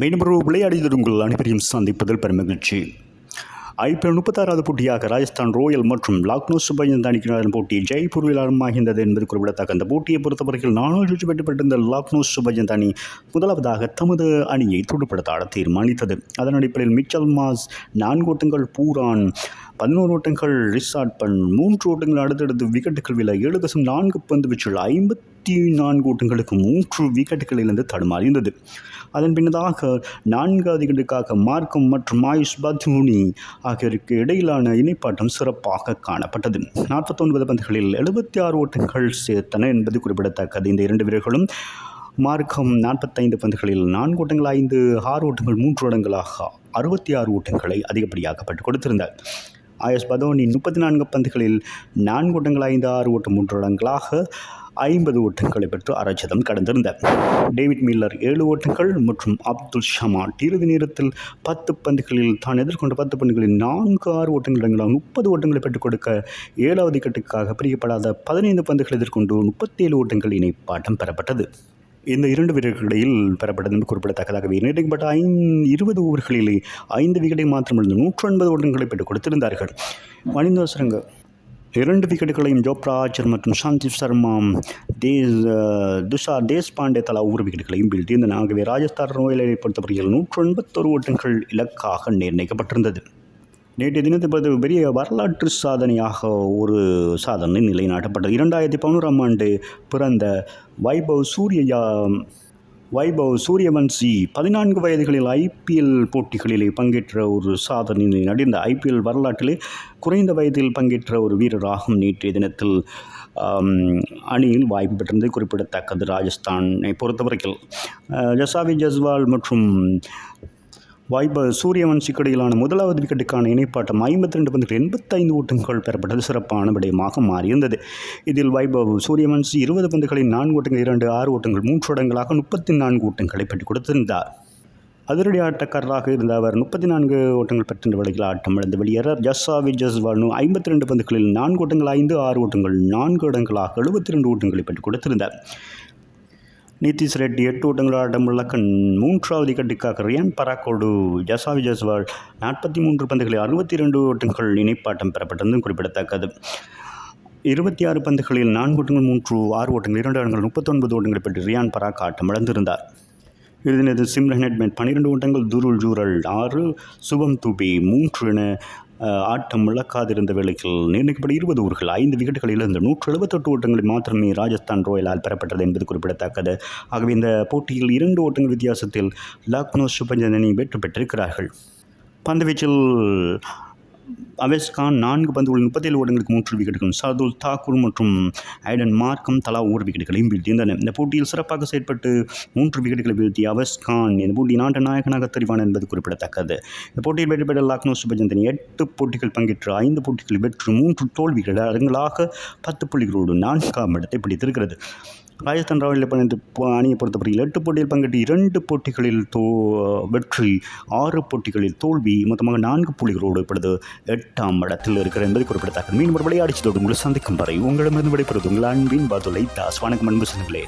மீண்டும் ஒரு விளையாடியது உங்கள் அனைவரையும் சந்திப்பதில் பெருமகிழ்ச்சி. ஐபிஎல் முப்பத்தாறாவது போட்டியாக ராஜஸ்தான் ராயல் மற்றும் லக்னோ சுபையன் அணிக்கினாரின் போட்டி ஜெய்ப்பூரில் ஆரம்பமாகின்றது என்பது குறிப்பிடத்தக்க அந்த போட்டியை பொறுத்தவரையில் நானூறு வெற்றி பெற்றிருந்த லக்னோ சுபையன் அணி முதலாவதாக தமது அணியை துடுப்படுத்த ஆட தீர்மானித்தது. அதன் அடிப்படையில் மிச்சல் மாஸ் நான்கு ஓட்டங்கள் பூரான் பதினோரு ஓட்டங்கள் ரிசார்ட் பண் மூன்று ஓட்டங்கள் அடுத்தடுத்து விக்கெட்டுகள் விலை ஏழு தசம் நான்கு பந்து வீச்சில் ஐம்பத்தி நான்கு ஓட்டங்களுக்கு மூன்று விக்கெட்டுகளிலிருந்து தடுமாறியிருந்தது அதன் பின்னதாக நான்காவது விக்கெட்டுக்காக மார்க்கம் மற்றும் ஆயுஷ் பத்மூனி ஆகியோருக்கு இடையிலான இணைப்பாட்டம் சிறப்பாக காணப்பட்டது. நாற்பத்தொன்பது பந்துகளில் எழுபத்தி ஆறு ஓட்டங்கள் சேர்த்தன என்பது குறிப்பிடத்தக்கது. இந்த இரண்டு வீரர்களும் மார்க்கம் நாற்பத்தைந்து பந்துகளில் நான்கு ஓட்டங்கள் ஐந்து ஆறு ஓட்டங்கள் மூன்று ஓட்டங்களாக அறுபத்தி ஆறு ஓட்டங்களை அதிகப்படியாக பெற்றுக் கொடுத்திருந்தார். ஆயஸ் பதோனி முப்பத்தி நான்கு பந்துகளில் நான்கு ஓட்டங்கள் ஐந்து ஆறு ஓட்டம் மூன்று ஓட்டங்களாக ஐம்பது ஓட்டங்களை பெற்று அரைச்சதம் கடந்திருந்தார் டேவிட் மில்லர் ஏழு ஓட்டங்கள் மற்றும் அப்துல் ஷமா இறுதி நேரத்தில் பத்து பந்துகளில் தான் எதிர்கொண்ட பத்து பந்துகளில் நான்கு ஆறு ஓட்டங்கள் முப்பது ஓட்டங்களை பெற்றுக் கொடுக்க ஏழாவது கட்டுக்காக பிரிக்கப்படாத பதினைந்து பந்துகள் எதிர்கொண்டு முப்பத்தேழு ஓட்டங்கள் இணைப்பாட்டம் பெறப்பட்டது. இந்த இரண்டு வீரர்களிடையில் பெறப்பட்டது என்று குறிப்பிடத்தக்கதாகவே. நிர்ணயிக்கப்பட்ட ஐந்து இருபது ஓவர்களிலே ஐந்து விக்கெட்டை மாத்திரமிருந்து நூற்று ஒன்பது ஓட்டங்களை பெற்றுக் கொடுத்திருந்தார்கள். மணிந்தோசரங்க இரண்டு விக்கெட்டுகளையும் ஜோப்ரா ஆச்சர் மற்றும் சந்தீப் சர்மா தேஸ் துஷார் தேஷ்பாண்டே தலா ஒவ்வொரு விக்கெட்டுகளையும் இந்த நாகவே ராஜஸ்தான் ராயலை பொறுத்தவரையில் நூற்று எண்பத்தொரு ஓட்டங்கள் இலக்காக நிர்ணயிக்கப்பட்டிருந்தது. நேற்றைய தினத்தை பொறுத்த பெரிய வரலாற்று சாதனையாக ஒரு சாதனை நிலைநாட்டப்பட்டது. இரண்டாயிரத்தி பதினோராம் ஆண்டு பிறந்த வைபவ் சூர்யா வைபவ் சூரியவன்சி பதினான்கு வயதுகளில் ஐபிஎல் போட்டிகளிலே பங்கேற்ற ஒரு சாதனை நடிந்த ஐபிஎல் வரலாற்றிலே குறைந்த வயதில் பங்கேற்ற ஒரு வீரராகும் நேற்றைய தினத்தில் அணியில் வாய்ப்பு பெற்றிருந்தது. குறிப்பிடத்தக்கது ராஜஸ்தானை பொறுத்தவரையில். ஜசாவி ஜஸ்வால் மற்றும் வாய்ப்பு சூரியவன்சிக்கு இடையிலான முதலாவது விக்கெட்டுக்கான இணைப்பாட்டம் ஐம்பத்தி ரெண்டு பந்துகள் எண்பத்தைந்து ஓட்டங்கள் பெறப்பட்டது. சிறப்பான விடயமாக மாறியிருந்தது. இதில் வைபவ் சூரியவன்சி இருபது பந்துகளில் நான்கு ஓட்டங்கள் இரண்டு ஆறு ஓட்டங்கள் மூன்று ஓட்டங்களாக முப்பத்தி நான்கு ஓட்டங்களை பெற்றுக் கொடுத்திருந்தார். அதிரடி ஆட்டக்காரராக இருந்த அவர் முப்பத்தி நான்கு ஓட்டங்கள் பெற்ற வழியில் ஆட்டம் இழந்து வெளியேறார். ஜஸ்ஸா விஜஸ் வானு ஐம்பத்தி ரெண்டு பந்துகளில் நான்கு ஓட்டங்கள் ஐந்து ஆறு ஓட்டங்கள் நான்கு இடங்களாக எழுபத்தி ரெண்டு ஓட்டங்களை பெற்றுக் கொடுத்திருந்தார். நிதிஷ் ரெட்டி எட்டு ஓட்டங்கள் ஆட்டமுள்ள கண் மூன்றாவது கட்டுக்காக ரியான் பராக்கோடு ஜசாவி ஜஸ்வால் நாற்பத்தி மூன்று பந்துகளில் அறுபத்தி இரண்டு ஓட்டங்கள் இணைப்பாட்டம் பெறப்பட்டதும் குறிப்பிடத்தக்கது. இருபத்தி ஆறு பந்துகளில் நான்கு ஓட்டங்கள் மூன்று ஆறு ஓட்டங்கள் இரண்டு ஆண்டுகள் முப்பத்தொன்பது ஓட்டங்களை பெற்று ரியான் பராக் ஆட்டம் இழந்திருந்தார். இறுதினது சிம்ரன் ஹெட்மேன் பன்னிரெண்டு ஓட்டங்கள் துருள் ஜூரல் ஆறு சுபம் தூபி மூன்று என ஆட்டம் இழக்காதிருந்த வேளையில் நிர்ணயிக்கப்பட்ட இருபது ஊர்கள் ஐந்து விக்கெட்டுகளில் இருந்த நூற்று எழுபத்தெட்டு ஓட்டங்களில் மாத்திரமே ராஜஸ்தான் ராயலால் பெறப்பட்டது என்பது குறிப்பிடத்தக்கது. ஆகவே இந்த போட்டியில் இரண்டு ஓட்டங்கள் வித்தியாசத்தில் லக்னோ சுபஞ்சன் அணி வெற்றி பெற்றிருக்கிறார்கள். பந்துவீச்சில் அவேஸ்கான் நான்கு பந்துகளில் முப்பத்தேழு ஓட்டங்களுக்கு மூன்று விக்கெட்டுகளும் சாதுல் தாக்கூர் மற்றும் ஐடன் மார்க்கம் தலா ஒரு விக்கெட்டுகளையும் வீழ்த்தியிருந்தன இந்த போட்டியில் சிறப்பாக செயற்பட்டு மூன்று விக்கெட்டுகளை வீழ்த்திய அவஸ்கான் இந்த போட்டி நாட்டு நாயகனாக தெரிவான் என்பது குறிப்பிடத்தக்கது. இந்த போட்டியில் வெற்றி பெற்ற லக்னோ சுபஜந்தன் எட்டு போட்டிகள் பங்கேற்று ஐந்து போட்டிகள் வெற்று மூன்று தோல்விகள் அரங்களாக பத்து புள்ளிகளோடு நான்காம் இடத்தை பிடித்திருக்கிறது. ராஜஸ்தான் ராயல் பணிந்து அணியை பொறுத்தவரையில் எட்டு போட்டியில் பங்கேற்று இரண்டு போட்டிகளில் தோ வெற்றி ஆறு போட்டிகளில் தோல்வி மொத்தமாக நான்கு புள்ளிகளோடு இப்பொழுது எட்டாம் இடத்தில் இருக்கிற என்பதை குறிப்பிடத்தக்கது. மீண்டும் ஒரு விளையாடிச்சதோடு உங்களை சந்திக்கும் வரை உங்களிடமிருந்து விடைபெறுவது உங்கள் அன்பின் பாதுலை தாஸ். வணக்கம் அன்பு சொன்னங்களே